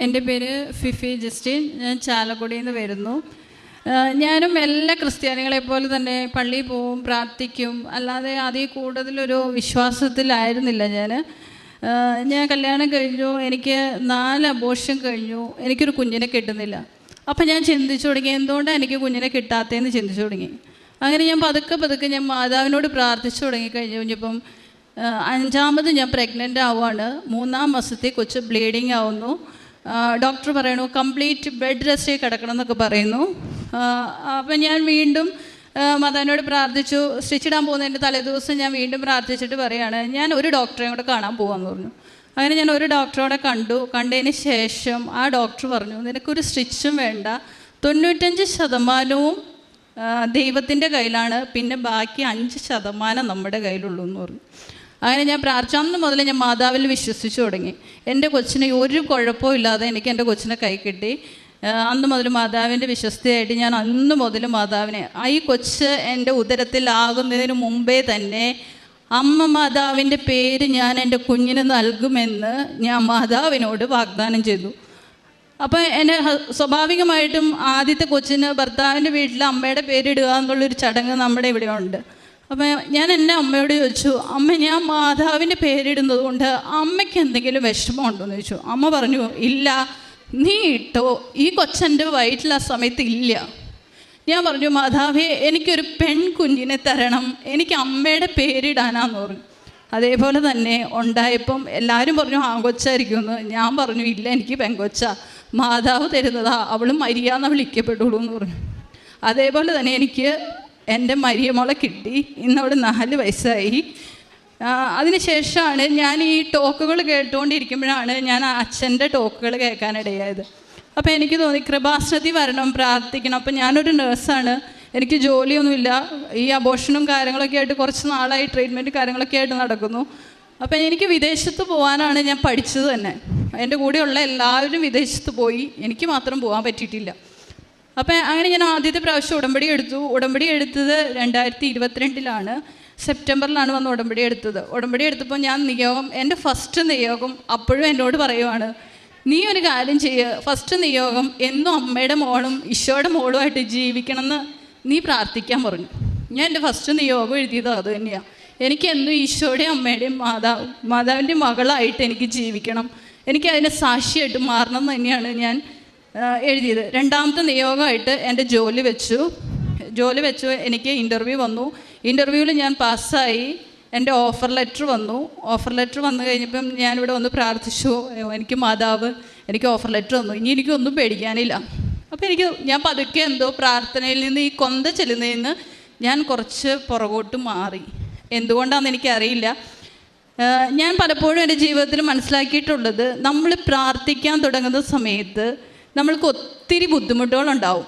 എന്റെ പേര് Fifi Justin. ഞാൻ ചാലക്കുടിയിൽ നിന്ന് വരുന്നു. ഞാനും എല്ലാ ക്രിസ്ത്യാനികളെ പോലെ തന്നെ പള്ളിയിൽ പോവും പ്രാർത്ഥിക്കും. അല്ലാതെ അതിൽ കൂടുതലൊരു വിശ്വാസത്തിലായിരുന്നില്ല ഞാൻ. ഞാൻ കല്യാണം കഴിഞ്ഞു. എനിക്ക് നാല് അബോഷം കഴിഞ്ഞു. എനിക്കൊരു കുഞ്ഞിനെ കിട്ടുന്നില്ല. അപ്പം ഞാൻ ചിന്തിച്ചു തുടങ്ങി എന്തുകൊണ്ടാണ് എനിക്ക് കുഞ്ഞിനെ കിട്ടാത്തതെന്ന് ചിന്തിച്ചു തുടങ്ങി. അങ്ങനെ ഞാൻ പതുക്കെ പതുക്കെ ഞാൻ മാതാവിനോട് പ്രാർത്ഥിച്ചു തുടങ്ങി കഴിഞ്ഞു. കഴിഞ്ഞപ്പം അഞ്ചാമത് ഞാൻ പ്രഗ്നന്റ് ആവുകയാണ് മൂന്നാം മാസത്തെ കൊച്ച് ബ്ലീഡിങ് ആവുന്നു. ഡോക്ടർ പറയണു കംപ്ലീറ്റ് ബെഡ് റെസ്റ്റിൽ കിടക്കണം എന്നൊക്കെ പറയുന്നു. അപ്പം ഞാൻ വീണ്ടും മദാനോട് പ്രാർത്ഥിച്ചു. സ്റ്റിച്ചിടാൻ പോകുന്നതിന്റെ തലേദിവസം ഞാൻ വീണ്ടും പ്രാർത്ഥിച്ചിട്ട് പറയാണ് ഞാൻ ഒരു ഡോക്ടറെയും കൂടെ കാണാൻ പോകാമെന്ന് പറഞ്ഞു. അങ്ങനെ ഞാൻ ഒരു ഡോക്ടറോടെ കണ്ടു. കണ്ടതിന് ശേഷം ആ ഡോക്ടർ പറഞ്ഞു നിനക്കൊരു സ്റ്റിച്ചും വേണ്ട. തൊണ്ണൂറ്റഞ്ച് ശതമാനവും ദൈവത്തിന്റെ കയ്യിലാണ്. പിന്നെ ബാക്കി അഞ്ച് ശതമാനം നമ്മുടെ കയ്യിലുള്ളൂ എന്ന് പറഞ്ഞു. അങ്ങനെ ഞാൻ പ്രാർത്ഥന മുതൽ ഞാൻ മാതാവിൽ വിശ്വസിച്ചു തുടങ്ങി. എന്റെ കൊച്ചിന് ഒരു കുഴപ്പവും ഇല്ലാതെ എനിക്ക് എന്റെ കൊച്ചിനെ കൈ കിട്ടി. അന്ന് മുതൽ മാതാവിന്റെ വിശ്വസ്തയായിട്ട് ഞാൻ അന്ന് മുതൽ മാതാവിനെ ഈ കൊച്ച് എന്റെ ഉദരത്തിലാകുന്നതിന് മുമ്പേ തന്നെ അമ്മ മാതാവിന്റെ പേര് ഞാൻ എന്റെ കുഞ്ഞിന് നൽകുമെന്ന് ഞാൻ മാതാവിനോട് വാഗ്ദാനം ചെയ്തു. അപ്പോൾ എന്നെ സ്വാഭാവികമായിട്ടും ആദ്യത്തെ കൊച്ചിന് ഭർത്താവിന്റെ വീട്ടിൽ അമ്മയുടെ പേരിടുക എന്നുള്ളൊരു ചടങ്ങ് നമ്മുടെ ഇവിടെ ഉണ്ട് അപ്പോൾ ഞാൻ എന്റെ അമ്മയോട് ചോദിച്ചു അമ്മ ഞാൻ മാതാവിന്റെ പേരിടുന്നത് കൊണ്ട് അമ്മയ്ക്ക് എന്തെങ്കിലും വിഷമമുണ്ടോ എന്ന് ചോദിച്ചു. അമ്മ പറഞ്ഞു ഇല്ല നീ ഇട്ടോ? ഈ കൊച്ചന്റെ വയറ്റിൽ ആ സമയത്ത് ഇല്ല. ഞാൻ പറഞ്ഞു മാതാവേ എനിക്കൊരു പെൺകുഞ്ഞിനെ തരണം. എനിക്ക് അമ്മയുടെ പേരിടാനാന്ന് പറഞ്ഞു. അതേപോലെ തന്നെ ഉണ്ടായപ്പം എല്ലാവരും പറഞ്ഞു ആങ്കൊച്ചായിരിക്കുമെന്ന് ഞാൻ പറഞ്ഞു ഇല്ല എനിക്ക് പെങ്കൊച്ച മാതാവ് തരുന്നതാ. അവൾ മരിയാന്ന് വിളിക്കപ്പെടുള്ളൂ എന്ന് പറഞ്ഞു. അതേപോലെ തന്നെ എനിക്ക് എന്റെ മരിയമോളെ കിട്ടി. ഇന്നവിടെ നാല് വയസ്സായി. അതിനുശേഷമാണ് ഞാൻ ഈ ടോക്കുകൾ കേട്ടുകൊണ്ടിരിക്കുമ്പോഴാണ് ഞാൻ അച്ഛന്റെ ടോക്കുകൾ കേൾക്കാനിടയായത്. അപ്പോൾ എനിക്ക് തോന്നി കൃപാശ്രതി വരണം പ്രാർത്ഥിക്കണം. അപ്പോൾ ഞാനൊരു നേഴ്സാണ്. എനിക്ക് ജോലിയൊന്നുമില്ല. ഈ അബോഷനും കാര്യങ്ങളൊക്കെ ആയിട്ട് കുറച്ച് നാളായി ട്രീറ്റ്മെന്റ് കാര്യങ്ങളൊക്കെ ആയിട്ട് നടക്കുന്നു. അപ്പം എനിക്ക് വിദേശത്ത് പോകാനാണ് ഞാൻ പഠിച്ചത് തന്നെ. എന്റെ കൂടെയുള്ള എല്ലാവരും വിദേശത്ത് പോയി. എനിക്ക് മാത്രം പോകാൻ പറ്റിയിട്ടില്ല. അപ്പം അങ്ങനെ ഞാൻ ആദ്യത്തെ പ്രാവശ്യം ഉടമ്പടി എടുത്തു. ഉടമ്പടി എടുത്തത് രണ്ടായിരത്തി ഇരുപത്തിരണ്ടിലാണ് സെപ്റ്റംബറിലാണ് വന്ന് ഉടമ്പടി എടുത്തത്. ഉടമ്പടി എടുത്തപ്പോൾ ഞാൻ നിയോഗം എന്റെ ഫസ്റ്റ് നിയോഗം അപ്പോഴും എന്നോട് പറയുവാണ് നീ ഒരു കാര്യം ചെയ്യുക ഫസ്റ്റ് നിയോഗം എന്നും അമ്മയുടെ മോളും ഈശോയുടെ മോളുമായിട്ട് ജീവിക്കണമെന്ന് നീ പ്രാർത്ഥിക്കാൻ പറഞ്ഞു. ഞാൻ എന്റെ ഫസ്റ്റ് നിയോഗം എഴുതിയത് അത് തന്നെയാണ് എനിക്ക് എന്നും ഈശോയുടെയും അമ്മയുടെയും മാതാവ് മാതാവിന്റെ മകളായിട്ട് എനിക്ക് ജീവിക്കണം. എനിക്ക് അതിനെ സാക്ഷിയായിട്ട് മാറണം എന്ന് തന്നെയാണ് ഞാൻ എഴുതിയത്. രണ്ടാമത്തെ നിയോഗമായിട്ട് എന്റെ ജോലി വെച്ചു. ജോലി വെച്ചു എനിക്ക് ഇന്റർവ്യൂ വന്നു. ഇന്റർവ്യൂവിൽ ഞാൻ പാസ്സായി. എന്റെ ഓഫർ ലെറ്റർ വന്നു. ഓഫർ ലെറ്റർ വന്നു കഴിഞ്ഞപ്പം ഞാനിവിടെ വന്ന് പ്രാർത്ഥിച്ചു. എനിക്ക് മാതാവ് എനിക്ക് ഓഫർ ലെറ്റർ വന്നു ഇനി എനിക്കൊന്നും പേടിക്കാനില്ല. അപ്പോൾ എനിക്ക് ഞാൻ പതുക്കെ എന്തോ പ്രാർത്ഥനയിൽ നിന്ന് ഈ കൊന്ത ചെല്ലുന്നതിൽ നിന്ന് ഞാൻ കുറച്ച് പുറകോട്ട് മാറി. എന്തുകൊണ്ടാണെന്ന് എനിക്കറിയില്ല. ഞാൻ പലപ്പോഴും എന്റെ ജീവിതത്തിൽ മനസ്സിലാക്കിയിട്ടുള്ളത് നമ്മൾ പ്രാർത്ഥിക്കാൻ തുടങ്ങുന്ന സമയത്ത് നമ്മൾക്ക് ഒത്തിരി ബുദ്ധിമുട്ടുകളുണ്ടാവും.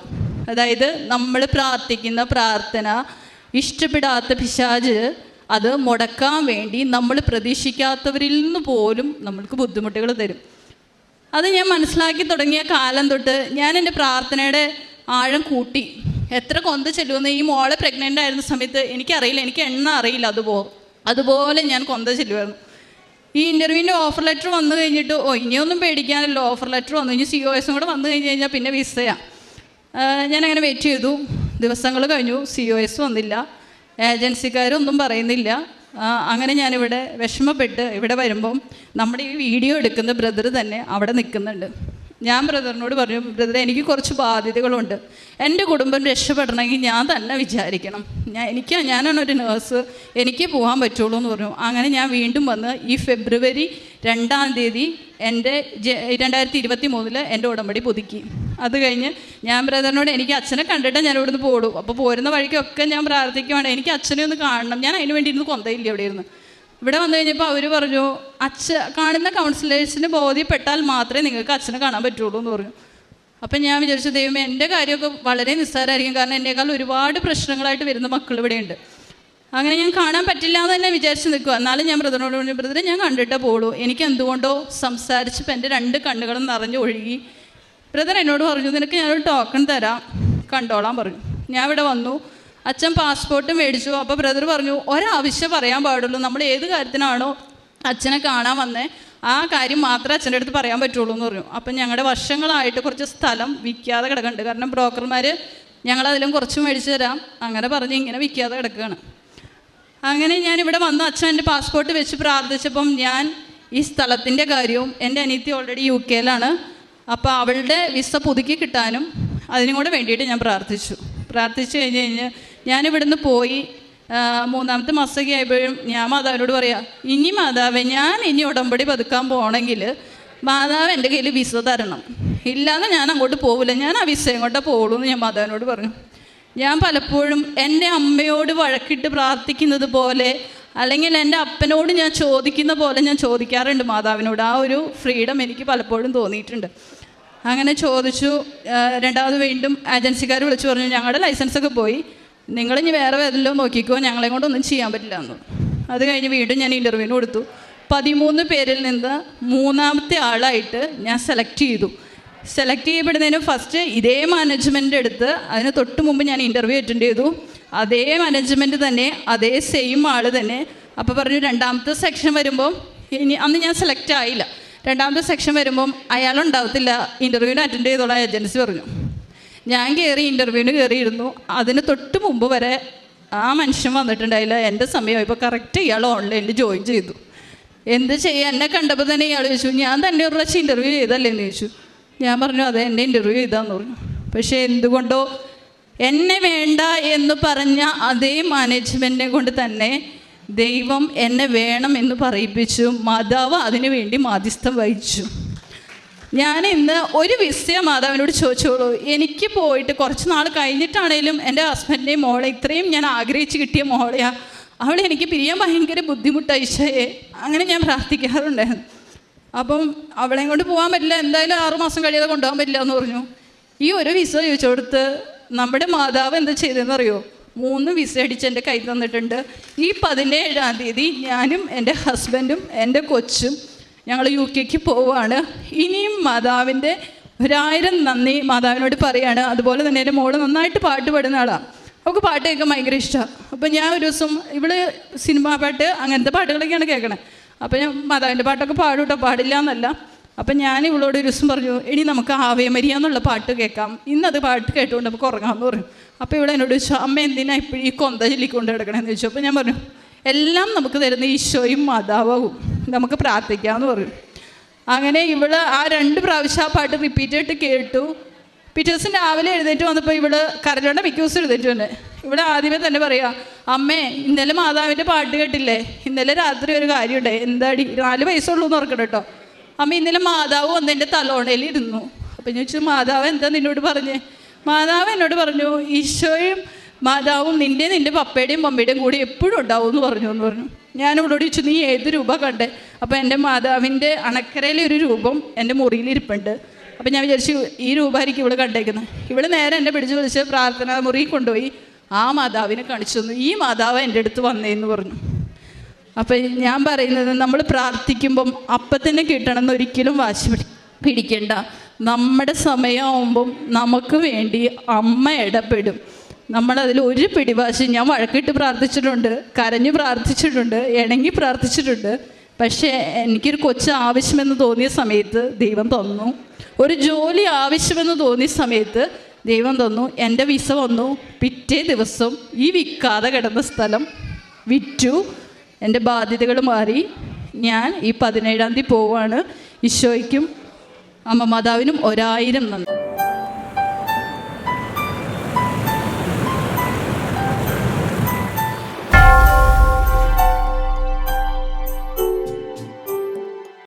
അതായത് നമ്മൾ പ്രാർത്ഥിക്കുന്ന പ്രാർത്ഥന ഇഷ്ടപ്പെടാത്ത പിശാജ് അത് മുടക്കാൻ വേണ്ടി നമ്മൾ പ്രതീക്ഷിക്കാത്തവരിൽ നിന്ന് പോലും നമ്മൾക്ക് ബുദ്ധിമുട്ടുകൾ തരും. അത് ഞാൻ മനസ്സിലാക്കി തുടങ്ങിയ കാലം തൊട്ട് ഞാൻ എന്റെ പ്രാർത്ഥനയുടെ ആഴം കൂട്ടി. എത്ര കൊന്ത ചെല്ലുമെന്ന് ഈ മോളെ പ്രഗ്നന്റ് ആയിരുന്ന സമയത്ത് എനിക്കറിയില്ല. എനിക്ക് എണ്ണ അറിയില്ല. അതുപോലെ അതുപോലെ ഞാൻ കൊന്ത ചെല്ലുമായിരുന്നു ഈ ഇന്റർവ്യൂവിന്റെ ഓഫർ ലെറ്റർ വന്നു കഴിഞ്ഞിട്ട് ഓ ഇനിയൊന്നും പേടിക്കാനല്ലോ. ഓഫർ ലെറ്റർ വന്നു ഇനി സി ഒ എസും കൂടെ വന്നു കഴിഞ്ഞ് കഴിഞ്ഞാൽ പിന്നെ വിസയാണ് ഞാൻ അങ്ങനെ വെയിറ്റ് ചെയ്തു. ദിവസങ്ങൾ കഴിഞ്ഞു. സി ഒ എസ് വന്നില്ല. ഏജൻസിക്കാരൊന്നും പറയുന്നില്ല. അങ്ങനെ ഞാനിവിടെ വിഷമപ്പെട്ട് ഇവിടെ വരുമ്പം നമ്മുടെ ഈ വീഡിയോ എടുക്കുന്ന ബ്രദർ തന്നെ അവിടെ നിൽക്കുന്നുണ്ട്. ഞാൻ ബ്രദറിനോട് പറഞ്ഞു ബ്രദർ എനിക്ക് കുറച്ച് ബാധ്യതകളുണ്ട്. എന്റെ കുടുംബം രക്ഷപ്പെടണമെങ്കിൽ ഞാൻ തന്നെ വിചാരിക്കണം. ഞാൻ എനിക്ക് ഞാനാണ് ഒരു നേഴ്സ് എനിക്ക് പോകാൻ പറ്റുള്ളൂ എന്ന് പറഞ്ഞു. അങ്ങനെ ഞാൻ വീണ്ടും വന്ന് ഈ ഫെബ്രുവരി രണ്ടാം തീയതി എന്റെ രണ്ടായിരത്തി ഇരുപത്തി മൂന്നിൽ എന്റെ ഉടമ്പടി പുതുക്കി. അത് കഴിഞ്ഞ് ഞാൻ ബ്രദറിനോട് എനിക്ക് അച്ഛനെ കണ്ടിട്ട് ഞാൻ ഇവിടുന്ന് പോടും അപ്പോൾ പോരുന്ന വഴിക്കൊക്കെ ഞാൻ പ്രാർത്ഥിക്കുവാണ്. എനിക്ക് അച്ഛനെ ഒന്ന് കാണണം. ഞാൻ അതിന് വേണ്ടി ഇരുന്ന് കൊന്തയില്ല ഇവിടെ ഇരുന്ന് ഇവിടെ വന്നു കഴിഞ്ഞപ്പോൾ അവർ പറഞ്ഞു അച്ഛ കാണുന്ന കൗൺസിലേഴ്സിന് ബോധ്യപ്പെട്ടാൽ മാത്രമേ നിങ്ങൾക്ക് അച്ഛനെ കാണാൻ പറ്റുള്ളൂ എന്ന് പറഞ്ഞു. അപ്പം ഞാൻ വിചാരിച്ചു ദൈവമേ എന്റെ കാര്യമൊക്കെ വളരെ നിസ്സാരമായിരിക്കും. കാരണം എന്നേക്കാൾ ഒരുപാട് പ്രശ്നങ്ങളായിട്ട് വരുന്ന മക്കൾ ഇവിടെയുണ്ട് അങ്ങനെ ഞാൻ കാണാൻ പറ്റില്ല എന്ന് തന്നെ വിചാരിച്ച് നിൽക്കുക എന്നാലും ഞാൻ ബ്രദറിനോട് പറഞ്ഞു ബ്രദറെ ഞാൻ കണ്ടിട്ടേ പോളൂ എനിക്ക് എന്തുകൊണ്ടോ സംസാരിച്ചപ്പോൾ എന്റെ രണ്ട് കണ്ണുകളും നിറഞ്ഞു ഒഴുകി. ബ്രദർ എന്നോട് പറഞ്ഞു നിനക്ക് ഞാനൊരു ടോക്കൺ തരാം. കണ്ടോളാൻ പറഞ്ഞു. ഞാൻ ഇവിടെ വന്നു. അച്ഛൻ പാസ്പോർട്ട് മേടിച്ചു. അപ്പോൾ ബ്രദർ പറഞ്ഞു ഒരാവശ്യം പറയാൻ പാടുള്ളൂ. നമ്മൾ ഏത് കാര്യത്തിനാണോ അച്ഛനെ കാണാൻ വന്നേ ആ കാര്യം മാത്രമേ അച്ഛന്റെ അടുത്ത് പറയാൻ പറ്റുള്ളൂ എന്ന് പറഞ്ഞു. അപ്പം ഞങ്ങളുടെ വർഷങ്ങളായിട്ട് കുറച്ച് സ്ഥലം വിൽക്കാതെ കിടക്കുന്നുണ്ട്. കാരണം ബ്രോക്കർമാർ ഞങ്ങളതിലും കുറച്ച് മേടിച്ച് തരാം. അങ്ങനെ പറഞ്ഞ് ഇങ്ങനെ വിൽക്കാതെ കിടക്കുകയാണ്. അങ്ങനെ ഞാൻ ഇവിടെ വന്ന് അച്ഛൻ എന്റെ പാസ്പോർട്ട് വെച്ച് പ്രാർത്ഥിച്ചപ്പം ഞാൻ ഈ സ്ഥലത്തിന്റെ കാര്യവും എന്റെ അനിയത്തി ഓൾറെഡി യു കെയിലാണ്. അപ്പോൾ അവളുടെ വിസ പുതുക്കി കിട്ടാനും അതിനും കൂടെ വേണ്ടിയിട്ട് ഞാൻ പ്രാർത്ഥിച്ചു. പ്രാർത്ഥിച്ചു കഴിഞ്ഞ് കഴിഞ്ഞ് ഞാൻ ഇവിടുന്ന് പോയി മൂന്നാമത്തെ മാസമൊക്കെ ആയപ്പോഴും ഞാൻ മാതാവിനോട് പറയാം ഇനി മാതാവേ ഞാൻ ഇനി ഉടമ്പടി പതുക്കാൻ പോകണമെങ്കിൽ മാതാവ് എന്റെ കയ്യിൽ വിസ തരണം. ഇല്ലാതെ ഞാൻ അങ്ങോട്ട് പോവില്ല. ഞാൻ ആ വിസ എങ്ങോട്ടാ പോകുള്ളൂ എന്ന് ഞാൻ മാതാവിനോട് പറഞ്ഞു. ഞാൻ പലപ്പോഴും എന്റെ അമ്മയോട് വഴക്കിട്ട് പ്രാർത്ഥിക്കുന്നത് പോലെ അല്ലെങ്കിൽ എന്റെ അപ്പനോട് ഞാൻ ചോദിക്കുന്ന പോലെ ഞാൻ ചോദിക്കാറുണ്ട് മാതാവിനോട്. ആ ഒരു ഫ്രീഡം എനിക്ക് പലപ്പോഴും തോന്നിയിട്ടുണ്ട്. അങ്ങനെ ചോദിച്ചു രണ്ടാമത് വീണ്ടും ഏജൻസിക്കാർ വിളിച്ചു പറഞ്ഞു ഞങ്ങളുടെ ലൈസൻസൊക്കെ പോയി. നിങ്ങളിനി വേറെ വല്ലതും നോക്കിക്കോ ഞങ്ങളെ കൊണ്ടൊന്നും ചെയ്യാൻ പറ്റില്ല എന്ന്. അത് കഴിഞ്ഞ് വീണ്ടും ഞാൻ ഇന്റർവ്യൂവിന് കൊടുത്തു. പതിമൂന്ന് പേരിൽ നിന്ന് മൂന്നാമത്തെ ആളായിട്ട് ഞാൻ സെലക്ട് ചെയ്തു. സെലക്ട് ചെയ്യപ്പെടുന്നതിന് ഫസ്റ്റ് ഇതേ മാനേജ്മെന്റ് എടുത്ത് അതിന് തൊട്ട് മുമ്പ് ഞാൻ ഇന്റർവ്യൂ അറ്റൻഡ് ചെയ്തു. അതേ മാനേജ്മെന്റ് തന്നെ അതേ സെയിം ആൾ തന്നെ. അപ്പോൾ പറഞ്ഞു രണ്ടാമത്തെ സെക്ഷൻ വരുമ്പോൾ ഇനി അന്ന് ഞാൻ സെലക്ട് ആയില്ല. രണ്ടാമത്തെ സെക്ഷൻ വരുമ്പം അയാളുണ്ടാവത്തില്ല ഇന്റർവ്യൂവിന് അറ്റൻഡ് ചെയ്തോളാം ഏജൻസി പറഞ്ഞു. ഞാൻ കയറി ഇന്റർവ്യൂവിന് കയറിയിരുന്നു അതിന് തൊട്ട് മുമ്പ് വരെ ആ മനുഷ്യൻ വന്നിട്ടുണ്ടായില്ല. എന്റെ സമയം ഇപ്പോൾ കറക്റ്റ് ഇയാൾ ഓൺലൈനിൽ ജോയിൻ ചെയ്തു. എന്ത് ചെയ്യുക എന്നെ കണ്ടപ്പോൾ തന്നെ ഇയാൾ ചോദിച്ചു ഞാൻ തന്നെ ഒരു പ്രാവശ്യം ഇന്റർവ്യൂ ചെയ്തല്ലേ? എന്ന് ചോദിച്ചു. ഞാൻ പറഞ്ഞു അതെ എന്നെ ഇന്റർവ്യൂ ചെയ്താന്ന് പറഞ്ഞു. പക്ഷേ എന്തുകൊണ്ടോ എന്നെ വേണ്ട എന്ന് പറഞ്ഞ അതേ മാനേജ്മെന്റിനെ കൊണ്ട് തന്നെ ദൈവം എന്നെ വേണം എന്ന് പറയിപ്പിച്ചു. മാതാവ് അതിനു വേണ്ടി മാധ്യസ്ഥം വഹിച്ചു. ഞാൻ ഇന്ന് ഒരു വിസയ മാതാവിനോട് ചോദിച്ചോളൂ. എനിക്ക് പോയിട്ട് കുറച്ച് നാൾ കഴിഞ്ഞിട്ടാണേലും എന്റെ ഹസ്ബൻഡിന്റെയും മോളെ ഇത്രയും ഞാൻ ആഗ്രഹിച്ച് കിട്ടിയ മോളെയാ. അവളെ എനിക്ക് പിരിയാൻ ഭയങ്കര ബുദ്ധിമുട്ടായി ഈശോയെ. അങ്ങനെ ഞാൻ പ്രാർത്ഥിക്കാറുണ്ടായിരുന്നു. അപ്പം അവളെയും കൊണ്ട് പോകാൻ പറ്റില്ല. എന്തായാലും ആറുമാസം കഴിയാതെ കൊണ്ടുപോകാൻ പറ്റില്ല എന്ന് പറഞ്ഞു. ഈ ഒരു വിസ ചോദിച്ചു കൊടുത്ത് നമ്മുടെ മാതാവ് എന്താ ചെയ്തതെന്ന് അറിയോ? മൂന്ന് വിസ അടിച്ച് എന്റെ കൈ തന്നിട്ടുണ്ട്. ഈ പതിനേഴാം തീയതി ഞാനും എന്റെ ഹസ്ബൻഡും എന്റെ കൊച്ചും ഞങ്ങൾ യു കെക്ക് പോവുകയാണ് ഇനിയും മാതാവിന്റെ ഒരായിരം നന്ദി മാതാവിനോട് പറയാണ്. അതുപോലെ തന്നെ എന്റെ മോൾ നന്നായിട്ട് പാട്ട് പാടുന്ന ആളാണ് അവൾക്ക് പാട്ട് കേൾക്കാൻ ഭയങ്കര ഇഷ്ടമാണ് അപ്പം ഞാൻ ഒരു ദിവസം ഇവൾ സിനിമാ പാട്ട് അങ്ങനത്തെ പാട്ടുകളൊക്കെയാണ് കേൾക്കണേ. അപ്പം ഞാൻ മാതാവിന്റെ പാട്ടൊക്കെ പാടും കേട്ടോ പാടില്ല എന്നല്ല. അപ്പം ഞാൻ ഇവളോട് ഒരു ദിവസം പറഞ്ഞു ഇനി നമുക്ക് ആവേമരിയ എന്നുള്ള പാട്ട് കേൾക്കാം. ഇന്നത് പാട്ട് കേട്ടുകൊണ്ട് നമുക്ക് ഉറങ്ങാമെന്ന് പറഞ്ഞു. അപ്പോൾ ഇവിടെ എന്നോട് ചോദിച്ചു അമ്മ എന്തിനാ ഇപ്പോഴും ഈ കൊന്ത ചൊല്ലിക്കൊണ്ട് കിടക്കണമെന്ന് ചോദിച്ചു. അപ്പോൾ ഞാൻ പറഞ്ഞു എല്ലാം നമുക്ക് തരുന്ന ഈശോയും മാതാവും നമുക്ക് പ്രാർത്ഥിക്കാമെന്ന് പറഞ്ഞു അങ്ങനെ ഇവൾ ആ രണ്ട് പ്രാവശ്യം ആ പാട്ട് റിപ്പീറ്റ് ആയിട്ട് കേട്ടു. പിറ്റേ ദിവസം രാവിലെ എഴുന്നേറ്റ് വന്നപ്പോൾ ഇവൾ കരലോണ്ട മിക്ക ദിവസം എഴുന്നേറ്റ് വന്നെ. ഇവിടെ ആദ്യമേ തന്നെ പറയാ അമ്മേ ഇന്നലെ മാതാവിന്റെ പാട്ട് കേട്ടില്ലേ? ഇന്നലെ രാത്രി ഒരു കാര്യമുണ്ട്. എന്താടി? നാല് വയസ്സുള്ളൂ എന്ന് ഓർക്കണം കേട്ടോ. അമ്മ ഇന്നലെ മാതാവ് വന്ന് എന്റെ തലോണയിൽ ഇരുന്നു. അപ്പം ഞാൻ ചോദിച്ചു മാതാവ് എന്താ നിന്നോട് പറഞ്ഞേ? മാതാവ് എന്നോട് പറഞ്ഞു ഈശോയും മാതാവും നിന്റെ നിന്റെ പപ്പയുടെയും മമ്മിയുടെയും കൂടെ എപ്പോഴും ഉണ്ടാവും എന്ന് പറഞ്ഞു എന്ന് പറഞ്ഞു. ഞാൻ ഇവിടെ ചോദിച്ചു നീ ഏത് രൂപ കണ്ടേ? അപ്പോൾ എന്റെ മാതാവിന്റെ അണക്കരയിലെ ഒരു രൂപം എന്റെ മുറിയിൽ ഇരിപ്പുണ്ട്. അപ്പം ഞാൻ വിചാരിച്ചു ഈ രൂപമായിരിക്കും ഇവിടെ കണ്ടേക്കുന്നത് ഇവൾ നേരെ എന്നെ പിടിച്ച് വിളിച്ച് പ്രാർത്ഥനാ മുറിയിൽ കൊണ്ടുപോയി ആ മാതാവിനെ കാണിച്ചു തന്നു. ഈ മാതാവ് എന്റെ അടുത്ത് വന്നേന്ന് പറഞ്ഞു. അപ്പം ഞാൻ പറയുന്നത് നമ്മൾ പ്രാർത്ഥിക്കുമ്പം അപ്പം തന്നെ കിട്ടണമെന്ന് ഒരിക്കലും വാശി പിടി പിടിക്കണ്ട. നമ്മുടെ സമയമാകുമ്പം നമുക്ക് വേണ്ടി അമ്മ ഇടപെടും. നമ്മളതിൽ ഒരു പിടിവാശി ഞാൻ വഴക്കിട്ട് പ്രാർത്ഥിച്ചിട്ടുണ്ട് കരഞ്ഞു പ്രാർത്ഥിച്ചിട്ടുണ്ട് ഇണങ്ങി പ്രാർത്ഥിച്ചിട്ടുണ്ട്. പക്ഷേ എനിക്കൊരു കൊച്ച് ആവശ്യമെന്ന് തോന്നിയ സമയത്ത് ദൈവം തന്നു. ഒരു ജോലി ആവശ്യമെന്ന് തോന്നിയ സമയത്ത് ദൈവം തന്നു. എന്റെ വിസ വന്നു. പിറ്റേ ദിവസം ഈ വിൽക്കാതെ കിടന്ന സ്ഥലം വിറ്റു. എന്റെ ബാധ്യതകൾ മാറി. ഞാൻ ഈ പതിനേഴാം തീയതി പോവാണ്. ഈശോയ്ക്കും അമ്മ മാതാവിനും ഒരായിരം നന്ദി.